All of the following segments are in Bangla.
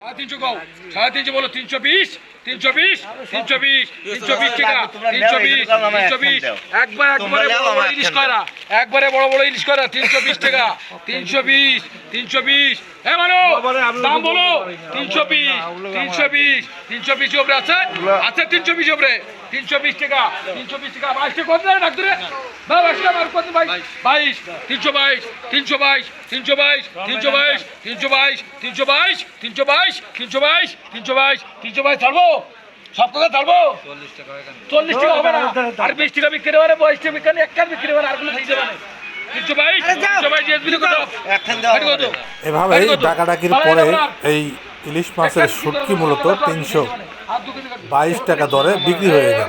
তিনশো কও। সাড়ে তিনশো বলো, তিনশো বিশ তিনশো বিশ তিনশো বিশ টাকা, তিনশো বিশ তিনশো বিশ। একবার একবারে বড় বড় ইলিশ করা, একবারে বড় বড় তিনশো বিশ টাকা, তিনশো বিশ তিনশো বিশ। হ্যাঁ মানো, দাম বলো, তিনশো বিশ তিনশো বিশ তিনশো বিশ ওপরে আছে? আছে তিনশো বিশ ওপরে তিনশো বিশ টাকা, তিনশো বিশ টাকা। কত বাইশ তিনশো বাইশ তিনশো বাইশ তিনশো বাইশ তিনশো বাইশ তিনশো বাইশ তিনশো বাইশ তিনশো বাইশ তিনশো বাইশ তিনশো বাইশ তিনশো বাইশ ছাড়বো সব কথা ছাড়বো চল্লিশ টাকা হবে না আর বিশ টাকা বিক্রি হবে বাইশ টাকা বিক্রি হবে আর? ডাকাডাকির পরে এই ইলিশ মাছের শুটকি মূলত তিনশো বাইশ টাকা দরে বিক্রি হয়ে গেল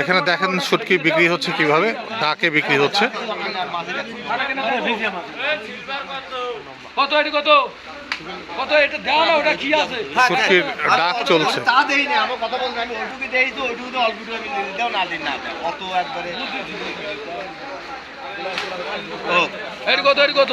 এখানে দেখেন শুটকি বিক্রি হচ্ছে কীভাবে ডাকে বিক্রি হচ্ছে। কত এটি কত? কত এটা দাও না ওটা কি আছে? শুটকির ডাক চলছে। তা দেই না আমার কথা বলছি আমি ওইটুকু দেই তো ওইটুকু তো অল্প আমি দেও না দিন না দাও। একবারে ও এটি কত এটি কত?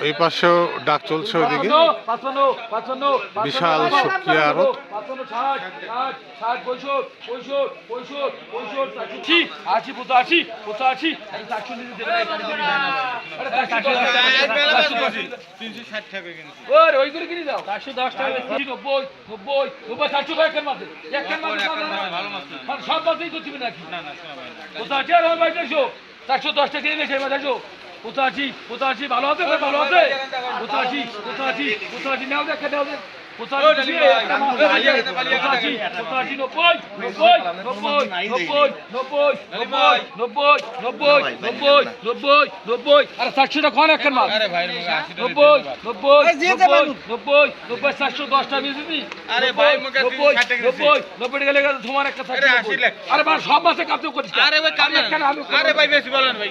এই পাশেও ডাক চলছে ওইদিকে। বিশাল শুক্রিয়া আরও চারশো দশ টাকা কিনে গেছে কোথায় আছিস ভালো আছে ভালো আছে কোথায় আছিস কোথায় নাও দেখা দাও তোমার একটা আরে ভাই সব মাসে কাপড় করছি আরে ভাই আরে ভাই বেশি বলেন ভাই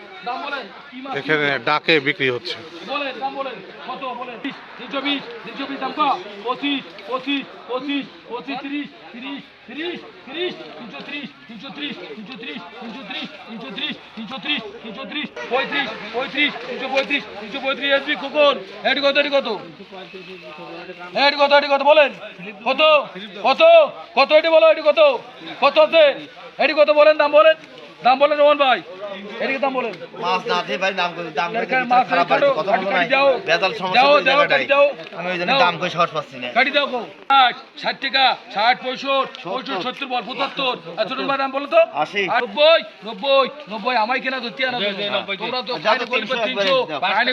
এখানে ডাকে বিক্রি হচ্ছে। কত? কত? কত এটি কত? কত আছে? এটি কত বলেন দাম বলেন। দাম বলেন রোহন ভাই। এর দাম বলেন। মাছ না ভাই দাম দাম খারাপ কত নাই। সমস্যা আমি ওই জন্য দাম কই সহজ পাচ্ছি না। দাও 60 টাকা 60 65 65 70 বল 75 দাম বলো তো। 80 90 90 90 আমাই কেনা আনা তোমরা তো 300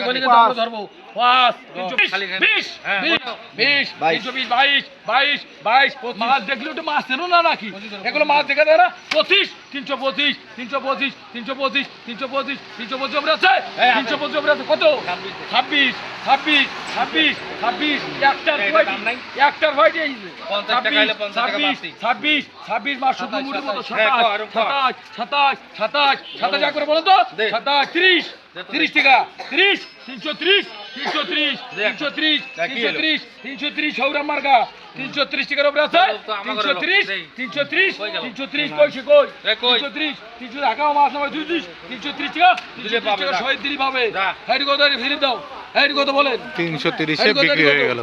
গলি দাম ধরবো। 5 320 20 20 22 22 22 মাছ দেখলে তো মাছ না নাকি? এগুলো মাছ দেখা যায় না? 25 325 325 325 পঁচিশ তিনশো পঁচিশ তিনশো পঁচিশ ওপরে আছে তিনশো পঁচিশ ওপরে আছে কত ছাব্বিশ ছাব্বিশ ছাব্বিশ ছাব্বিশ একটার একটার ভয় ছাব্বিশ, ছাব্বিশ। ছাব্বিশ মাস শুধু মুড়ির মতো হ্যাঁ, সাতাশ। সাতাশ সাতাশ সাতাশ সাতাশ এক করে বলো তো সাতাশ তিরিশ তিরিশ টাকা তিরিশ তিনশো ত্রিশ তিনশো ত্রিশ দে। তিনশো ত্রিশ তিনশো হলো? তিনশো ত্রিশ সৌরাম মার্গা তিনশো ত্রিশ টাকার উপরে আছে তিনশো। তিনশো ত্রিশ কই গেল? তিনশো ত্রিশ কইছে কই? তিনশো ত্রিশ তিনশো ঢাকাও মাছ নামায় দুই ত্রিশ তিনশো ত্রিশ টাকা দিলে পাবে, টাকা শহীদ দিলি পাবে। হেড কত ফিরে দাও। হেড কত বলেন? তিনশো তিরিশে বিক্রি হয়ে গেল।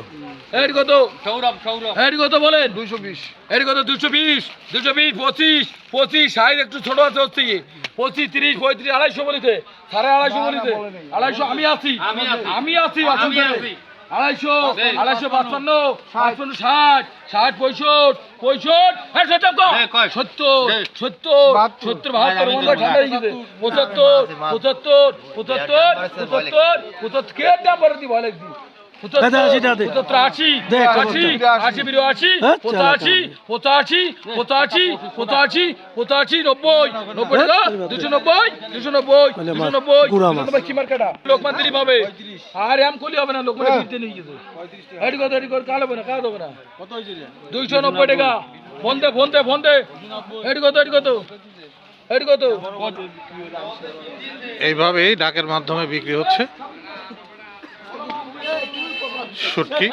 কত? সৌরভ সৌরভ। এর কত বলেন? দুশো বিশ। এর কত? দুশো বিশ দুশো বিশ পঁচিশ পঁচিশ সাইজ একটু ছোট আছে হচ্ছে পঁচিশ তিরিশ পঁয়ত্রিশ আড়াইশো বলিতে। সাড়ে আড়াইশো বলিতে। আড়াইশো আমি আছি। আমি আছি। আড়াইশো আড়াইশো পাঁচপান্ন পাঁচপান্ন ষাট। ষাট পঁয়ষট্টি পঁয়ষট্টি। হ্যাঁ সত্তর সত্তর। সত্তর সত্তর বাহাত্তর। ঠান্ডা হয়ে পঁচাত্তর পঁচাত্তর পঁচাত্তর পঁচাত্তর পঁচাত্তর কে দাম বলে বলে দি পঁচাত্তর আশি আশি আশি পঁচাশি পঁচাশি পঁচাশি পঁচাশি পঁচাশি নব্বই নব্বই দুশো নব্বই দুশো নব্বই দুশো নব্বই কি মার্কেটা? লোকমান দিলি পাবে আর এম করলে হবে না লোকমান কিনতে নিয়ে গেছে এটি কত এটি কাল হবে না কাল হবে না। দুইশো নব্বই টাকা। ফোন দে ফোন দে ফোন দে। এটি কত এটি কত এটি কত এইভাবেই ডাকের মাধ্যমে বিক্রি হচ্ছে। শুটকি